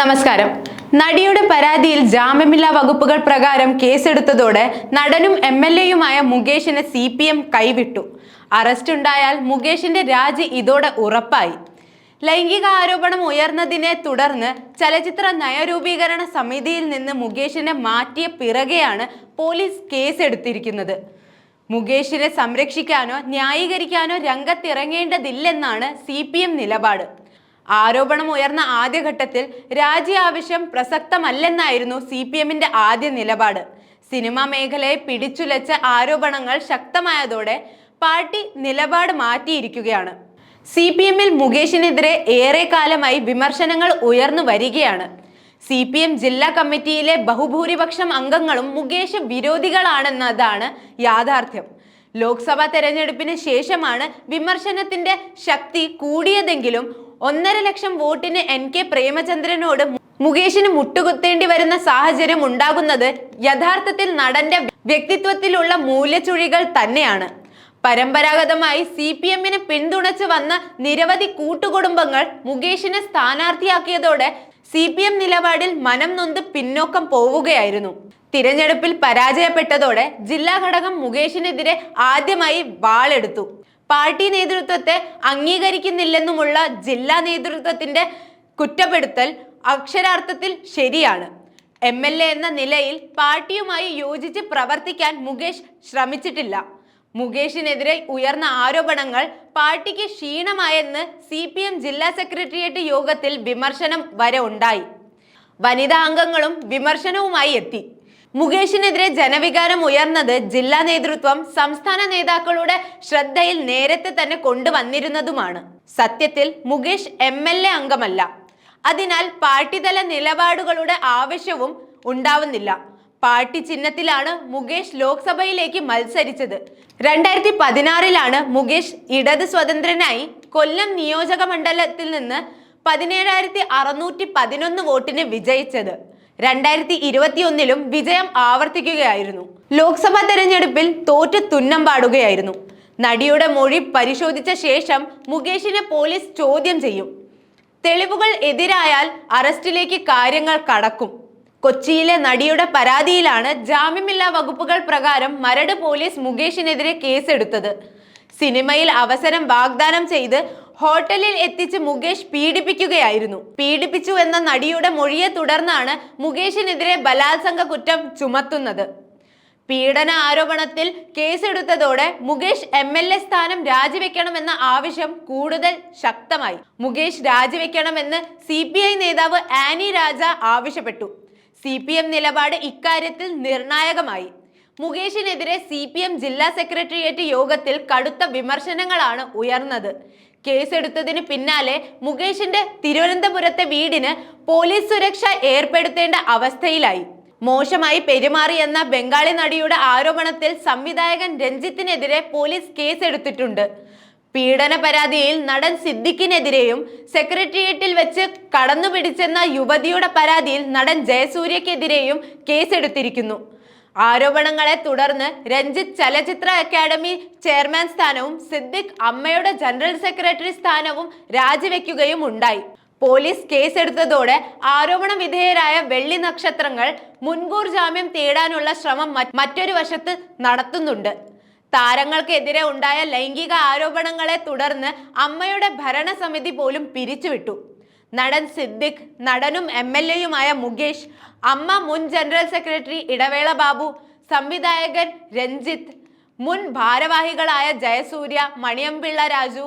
നമസ്കാരം. നടിയുടെ പരാതിയിൽ ജാമ്യമില്ലാ വകുപ്പുകൾ പ്രകാരം കേസെടുത്തതോടെ നടനും എം എൽ എയുമായ മുകേഷിനെ സി പി എം കൈവിട്ടു. അറസ്റ്റ് ഉണ്ടായാൽ മുകേഷിന്റെ രാജി ഇതോടെ ഉറപ്പായി. ലൈംഗിക ആരോപണം ഉയർന്നതിനെ തുടർന്ന് ചലച്ചിത്ര നയരൂപീകരണ സമിതിയിൽ നിന്ന് മുകേഷിനെ മാറ്റിയ പിറകെയാണ് പോലീസ് കേസെടുത്തിരിക്കുന്നത്. മുകേഷിനെ സംരക്ഷിക്കാനോ ന്യായീകരിക്കാനോ രംഗത്തിറങ്ങേണ്ടതില്ലെന്നാണ് സി നിലപാട്. ആരോപണം ഉയർന്ന ആദ്യഘട്ടത്തിൽ രാജി ആവശ്യം പ്രസക്തമല്ലെന്നായിരുന്നു സി പി എമ്മിന്റെ ആദ്യ നിലപാട്. സിനിമാ മേഖലയെ പിടിച്ചുലച്ച ആരോപണങ്ങൾ ശക്തമായതോടെ പാർട്ടി നിലപാട് മാറ്റിയിരിക്കുകയാണ്. സി പി എമ്മിൽ മുകേഷിനെതിരെ ഏറെ കാലമായി വിമർശനങ്ങൾ ഉയർന്നു വരികയാണ്. സി പി എം ജില്ലാ കമ്മിറ്റിയിലെ ബഹുഭൂരിപക്ഷം അംഗങ്ങളും മുകേഷ് വിരോധികളാണെന്നതാണ് യാഥാർത്ഥ്യം. ലോക്സഭാ തെരഞ്ഞെടുപ്പിന് ശേഷമാണ് വിമർശനത്തിന്റെ ശക്തി കൂടിയതെങ്കിലും ഒന്നര ലക്ഷം വോട്ടിന് എൻ കെ പ്രേമചന്ദ്രനോട് മുകേഷിന് മുട്ടുകുത്തേണ്ടി വരുന്ന സാഹചര്യം ഉണ്ടാകുന്നത് യഥാർത്ഥത്തിൽ നടന്റെ വ്യക്തിത്വത്തിലുള്ള മൂല്യച്ചുഴികൾ തന്നെയാണ്. പരമ്പരാഗതമായി സി പി എമ്മിനെ പിന്തുണച്ചു വന്ന നിരവധി കൂട്ടുകുടുംബങ്ങൾ മുകേഷിനെ സ്ഥാനാർത്ഥിയാക്കിയതോടെ സി പി എം നിലപാടിൽ മനം നൊന്ത് പിന്നോക്കം പോവുകയായിരുന്നു. തിരഞ്ഞെടുപ്പിൽ പരാജയപ്പെട്ടതോടെ ജില്ലാ ഘടകം മുകേഷിനെതിരെ ആദ്യമായി വാളെടുത്തു. പാർട്ടി നേതൃത്വത്തെ അംഗീകരിക്കുന്നില്ലെന്നുമുള്ള ജില്ലാ നേതൃത്വത്തിന്റെ കുറ്റപ്പെടുത്തൽ അക്ഷരാർത്ഥത്തിൽ ശരിയാണ്. എം എൽ എ എന്ന നിലയിൽ പാർട്ടിയുമായി യോജിച്ച് പ്രവർത്തിക്കാൻ മുകേഷ് ശ്രമിച്ചിട്ടില്ല. മുകേഷിനെതിരെ ഉയർന്ന ആരോപണങ്ങൾ പാർട്ടിക്ക് ക്ഷീണമായെന്ന് സി പി എം ജില്ലാ സെക്രട്ടേറിയറ്റ് യോഗത്തിൽ വിമർശനം വരെ ഉണ്ടായി. വനിതാ അംഗങ്ങളും വിമർശനവുമായി എത്തി. മുകേഷിനെതിരെ ജനവികാരം ഉയർന്നത് ജില്ലാ നേതൃത്വം സംസ്ഥാന നേതാക്കളുടെ ശ്രദ്ധയിൽ നേരത്തെ തന്നെ കൊണ്ടുവന്നിരുന്നതുമാണ്. സത്യത്തിൽ മുകേഷ് എം എൽ എ അംഗമല്ല. അതിനാൽ പാർട്ടിതല നിലപാടുകളുടെ ആവശ്യവും ഉണ്ടാവുന്നില്ല. പാർട്ടി ചിഹ്നത്തിലാണ് മുകേഷ് ലോക്സഭയിലേക്ക് മത്സരിച്ചത്. രണ്ടായിരത്തി പതിനാറിലാണ് മുകേഷ് ഇടത് സ്വതന്ത്രനായി കൊല്ലം നിയോജക മണ്ഡലത്തിൽ നിന്ന് പതിനേഴായിരത്തി അറുന്നൂറ്റി പതിനൊന്ന് വോട്ടിന് വിജയിച്ചത്. രണ്ടായിരത്തി ഇരുപത്തിയൊന്നിലും വിജയം ആവർത്തിക്കുകയായിരുന്നു. ലോക്സഭാ തെരഞ്ഞെടുപ്പിൽ തോറ്റ് തുന്നം പാടുകയായിരുന്നു. നടിയുടെ മൊഴി പരിശോധിച്ച ശേഷം മുകേഷിനെ പോലീസ് ചോദ്യം ചെയ്യും. തെളിവുകൾ എതിരായാൽ അറസ്റ്റിലേക്ക് കാര്യങ്ങൾ കടക്കും. കൊച്ചിയിലെ നടിയുടെ പരാതിയിലാണ് ജാമ്യമില്ലാ വകുപ്പുകൾ പ്രകാരം മരട് പോലീസ് മുകേഷിനെതിരെ കേസെടുത്തത്. സിനിമയിൽ അവസരം വാഗ്ദാനം ചെയ്ത് ഹോട്ടലിൽ എത്തിച്ച് മുകേഷ് പീഡിപ്പിക്കുകയായിരുന്നു. പീഡിപ്പിച്ചു എന്ന നടിയുടെ മൊഴിയെ തുടർന്നാണ് മുകേഷിനെതിരെ ബലാത്സംഗ കുറ്റം ചുമത്തുന്നത്. പീഡന ആരോപണത്തിൽ കേസെടുത്തതോടെ മുകേഷ് എം എൽ എ സ്ഥാനം രാജിവെക്കണമെന്ന ആവശ്യം കൂടുതൽ ശക്തമായി. മുകേഷ് രാജിവെക്കണമെന്ന് സി പി ഐ നേതാവ് ആനി രാജ ആവശ്യപ്പെട്ടു. സി പി എം നിലപാട് ഇക്കാര്യത്തിൽ നിർണായകമായി. മുകേഷിനെതിരെ സി പി എം ജില്ലാ സെക്രട്ടേറിയറ്റ് യോഗത്തിൽ കടുത്ത വിമർശനങ്ങളാണ് ഉയർന്നത്. കേസെടുത്തതിന് പിന്നാലെ മുകേഷിന്റെ തിരുവനന്തപുരത്തെ വീടിന് പോലീസ് സുരക്ഷ ഏർപ്പെടുത്തേണ്ട അവസ്ഥയിലായി. മോശമായി പെരുമാറിയെന്ന ബംഗാളി നടിയുടെ ആരോപണത്തിൽ സംവിധായകൻ രഞ്ജിത്തിനെതിരെ പോലീസ് കേസെടുത്തിട്ടുണ്ട്. പീഡന പരാതിയിൽ നടൻ സിദ്ദിഖിനെതിരെയും സെക്രട്ടേറിയറ്റിൽ വെച്ച് കടന്നു പിടിച്ചെന്ന യുവതിയുടെ പരാതിയിൽ നടൻ ജയസൂര്യക്കെതിരെയും കേസെടുത്തിരിക്കുന്നു. ആരോപണങ്ങളെ തുടർന്ന് രഞ്ജിത്ത് ചലച്ചിത്ര അക്കാദമി ചെയർമാൻ സ്ഥാനവും സിദ്ദിഖ് അമ്മയുടെ ജനറൽ സെക്രട്ടറി സ്ഥാനവും രാജിവെക്കുകയും ഉണ്ടായി. പോലീസ് കേസെടുത്തതോടെ ആരോപണ വിധേയരായ വെള്ളി നക്ഷത്രങ്ങൾ മുൻകൂർ ജാമ്യം തേടാനുള്ള ശ്രമം മറ്റ് മറ്റൊരു വശത്ത് നടത്തുന്നുണ്ട്. താരങ്ങൾക്കെതിരെ ഉണ്ടായ ലൈംഗിക ആരോപണങ്ങളെ തുടർന്ന് അമ്മയുടെ ഭരണസമിതി പോലും പിരിച്ചുവിട്ടു. നടൻ സിദ്ദിഖ് നടനും എം എൽ എയുമായ മുകേഷ് അമ്മ മുൻ ജനറൽ സെക്രട്ടറി ഇടവേള ബാബു സംവിധായകൻ രഞ്ജിത്ത് മുൻ ഭാരവാഹികളായ ജയസൂര്യ മണിയമ്പിള്ള രാജു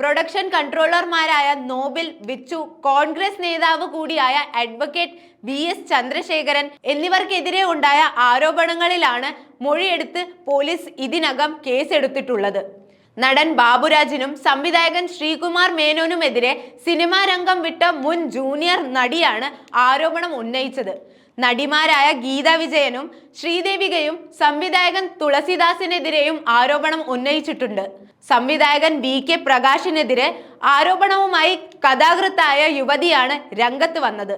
പ്രൊഡക്ഷൻ കൺട്രോളർമാരായ നോബിൽ വിച്ചു കോൺഗ്രസ് നേതാവ് കൂടിയായ അഡ്വക്കേറ്റ് വി എസ് ചന്ദ്രശേഖരൻ എന്നിവർക്കെതിരെ ഉണ്ടായ ആരോപണങ്ങളിലാണ് മൊഴിയെടുത്ത് പോലീസ് ഇതിനകം കേസെടുത്തിട്ടുള്ളത്. നടൻ ബാബുരാജിനും സംവിധായകൻ ശ്രീകുമാർ മേനോനുമെതിരെ സിനിമാ രംഗം വിട്ട മുൻ ജൂനിയർ നടിയാണ് ആരോപണം ഉന്നയിച്ചത്. നടിമാരായ ഗീത വിജയനും ശ്രീദേവികയും സംവിധായകൻ തുളസിദാസിനെതിരെയും ആരോപണം ഉന്നയിച്ചിട്ടുണ്ട്. സംവിധായകൻ വി കെ പ്രകാശിനെതിരെ ആരോപണവുമായി കഥാകൃത്തായ യുവതിയാണ് രംഗത്ത് വന്നത്.